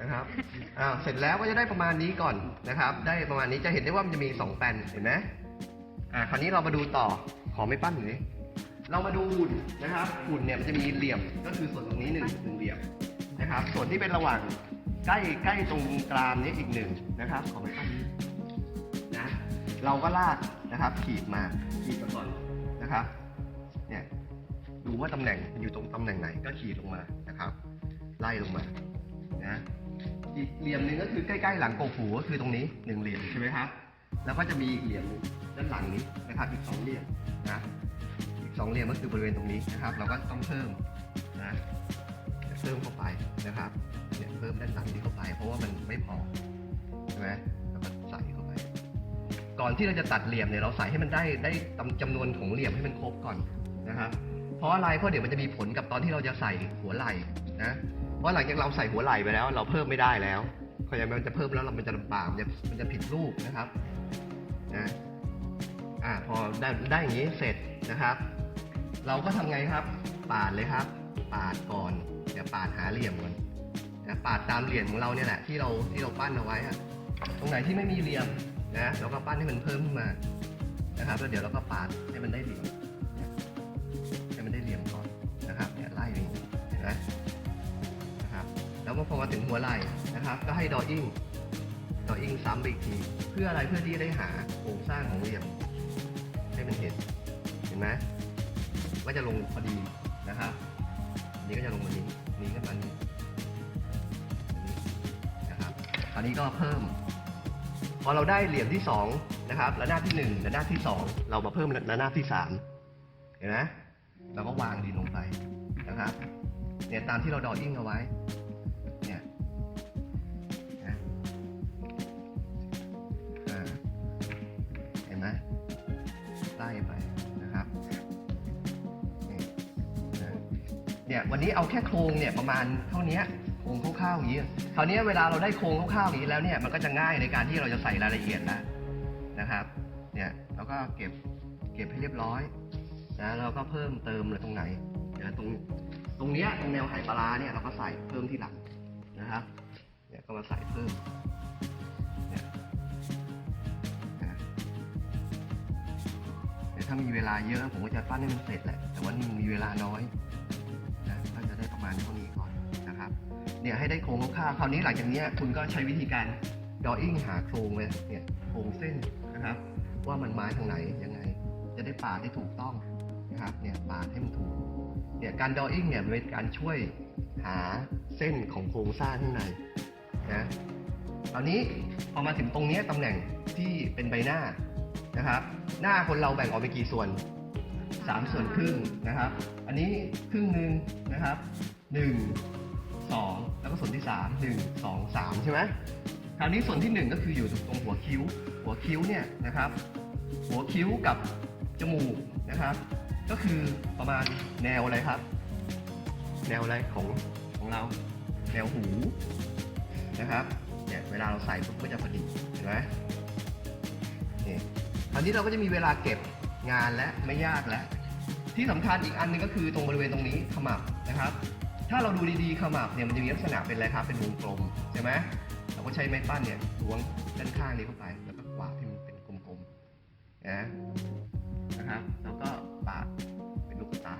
นะครับอ้าวเสร็จแล้วก็จะได้ประมาณนี้ก่อนนะครับ ได้ประมาณนี้จะเห็นได้ว่ามันจะมีสองแปนเห็นไหมอ่าคราวนี้เรามาดูต่อขอไม่ปั้นหน่อยเรามาดูหุ่นนะครับหุ่นเนี่ยมันจะมีเหลี่ยมก็คือส่วนตรงนี้หนึ่งหนึ่งเหลี่ยมนะครับ ส่วนที่เป็นระหว่างใกล้ใกล้ตรงกรามนี้อีกหนึ่งนะครับ ขอไม่ปั้นนี้นะเราก็ลากนะครับ ขีดมาขีดมาก่อนนะครับ เนี่ยดูว่าตำแหน่งอยู่ตรงตำแหน่งไหนก็ขีดลงมานะครับ ไล่ลงมานะอีกเหลี่ยมหนึ่งก็คือใกล้ๆหลังกกหูก็คือตรงนี้หนึ่งเหลี่ยมใช่ไหมครับแล้วก็จะมีอีกเหลี่ยมหนึ่งด้านหลังนี้นะครับอีกสองเหลี่ยมนะอีกสองเหลี่ยมก็คือบริเวณตรงนี้นะครับ เราก็ต้องเพิ่มนะเพิ่มเข้าไปนะครับเนี่ยเพิ่มด้านหลังนี้เข้าไป เพราะว่ามันไม่พอใช่ไหมแล้วก็ใส่เข้าไป ก่อนที่เราจะตัดเหลี่ยมเนี่ยเราใส่ให้มันได้ได้จำนวนของเหลี่ยมให้มันครบก่อนนะครับเพราะอะไรเพราะเดี๋ยวมันจะมีผลกับตอนที่เราจะใส่หัวไหล่นะ ราะหลังจากเราใส่หัวไหล่ไปแล้ว เราเพิ่มไม่ได้แล้วเพราะฉะนั้นมันจะเพิ่มแล้วเรามันจะลำบากมันจะมันจะผิดรูปนะครับนะอ่าพอได้ได้อย่างนี้เสร็จนะครับ เราก็ทำไงครับปาดเลยครับ ปาดก่อนเดี๋ยวปาดหาเหลี่ยมก่อนนะปาดตามเหลี่ยมของเราเนี่ยแหละที่เราที่เราปั้นเอาไว้อะตรงไหนที่ไม่มีเหลี่ยมนะเราก็ปั้นให้มันเพิ่มขึ้นมานะครับแล้วเดี๋ยวเราก็ปาดให้มันได้เหลี่ยม แล้วพอมาถึงหัวไหล่นะครับ ก็ให้ดออิ่งดออิ่งซ้ำไปอีกทีเพื่ออะไรเพื่อที่จะได้หาโครงสร้างของเหลี่ยมให้มันเห็นเห็นไหมว่าจะลงพอดีนะครับนี้ก็จะลงมานี้นี้ก็มานี้นี้นะครับคราวนี้ก็เพิ่ม พอเราได้เหลี่ยมที่สองนะครับระนาบที่หนึ่งระนาบที่สองเรามาเพิ่มระนาบที่สามเห็นไหมเราก็วางดินลงไปนะครับเนี่ยตามที่เราดออิ่งเอาไว้ ล่ไปนะครับเนี่ยวันนี้เอาแค่โครงเนี่ยประมาณเท่านี้โครงคร่าวๆอย่างนี้คราวนี้เวลาเราได้โครงคร่าวๆอย่างนี้แล้วเนี่ยมันก็จะง่ายในการที่เราจะใส่รายละเอียดแล้วนะครับเนี่ยเราก็เก็บเก็บให้เรียบร้อยนะเราก็เพิ่มเติมเลยตรงไหนเดี๋ยวตรงตรงเนี้ยตรงแนวไหปลาร้าเนี่ยเราก็ใส่เพิ่มที่หลังนะครับเนี่ยก็มาใส่เพิ่ม ถ้ามีเวลาเยอะผมก็จะปั้นให้มันเสร็จแหละ แต่ว่านี่มีเวลาน้อยนะก็จะได้ประมาณเท่านี้ก่อนนะครับ เนี่ยให้ได้โครงคร่าวๆคราวนี้หลังจากนี้คุณก็ใช้วิธีการดออิ่งหาโครงเลยเนี่ยโครงเส้นนะครับ ว่ามันไม้ทางไหนยังไง จะได้ปาดได้ถูกต้องนะครับเนี่ยปาดให้มันถูกเนี่ยการดออิ่งเนี่ยเป็นการช่วยหาเส้นของโครงสร้างข้างในนะตอนนี้พอมาถึงตรงนี้ตำแหน่งที่เป็นใบหน้า นะครับ หน้าคนเราแบ่งออกเป็นกี่ส่วนสามส่วนครึ่งนะครับ อันนี้ครึ่งหนึ่งนะครับหนึ่งสองแล้วก็ส่วนที่สามหนึ่งสองสามใช่ไหมคราวนี้ส่วนที่หนึ่งก็คืออยู่ตรงหัวคิ้ว หัวคิ้วเนี่ยนะครับ หัวคิ้วกับจมูกนะครับ ก็คือประมาณแนวอะไรครับ แนวอะไรของของเรา แนวหูนะครับเนี่ยเวลาเราใส่ปุ๊บก็จะพอดีเห็นไหม คราวนี้เราก็จะมีเวลาเก็บงานและไม่ยากแล้ว ที่สำคัญอีกอันหนึงก็คือตรงบริเวณตรงนี้ขมับนะครับ ถ้าเราดูดีๆขมับเนี่ยมันจะมีลักษณะเป็นอะไรครับเป็นวงกลมใช่ไหมเราก็ใช้ไม้ปั้นเนี่ยล้วงด้านข้างนี้เข้าไป แล้วก็กวาดให้มันเป็นกลมๆนะนะครับแล้วก็ปาเป็นลูกตา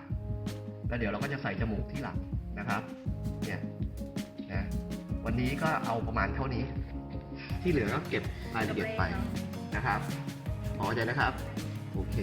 แล้วเดี๋ยวเราก็จะใส่จมูกที่หลังนะครับเนี่ยนะวันนี้ก็เอาประมาณเท่านี้ ที่เหลือก็เก็บรายละเอียดไปนะครับ พอใจนะครับ โอเค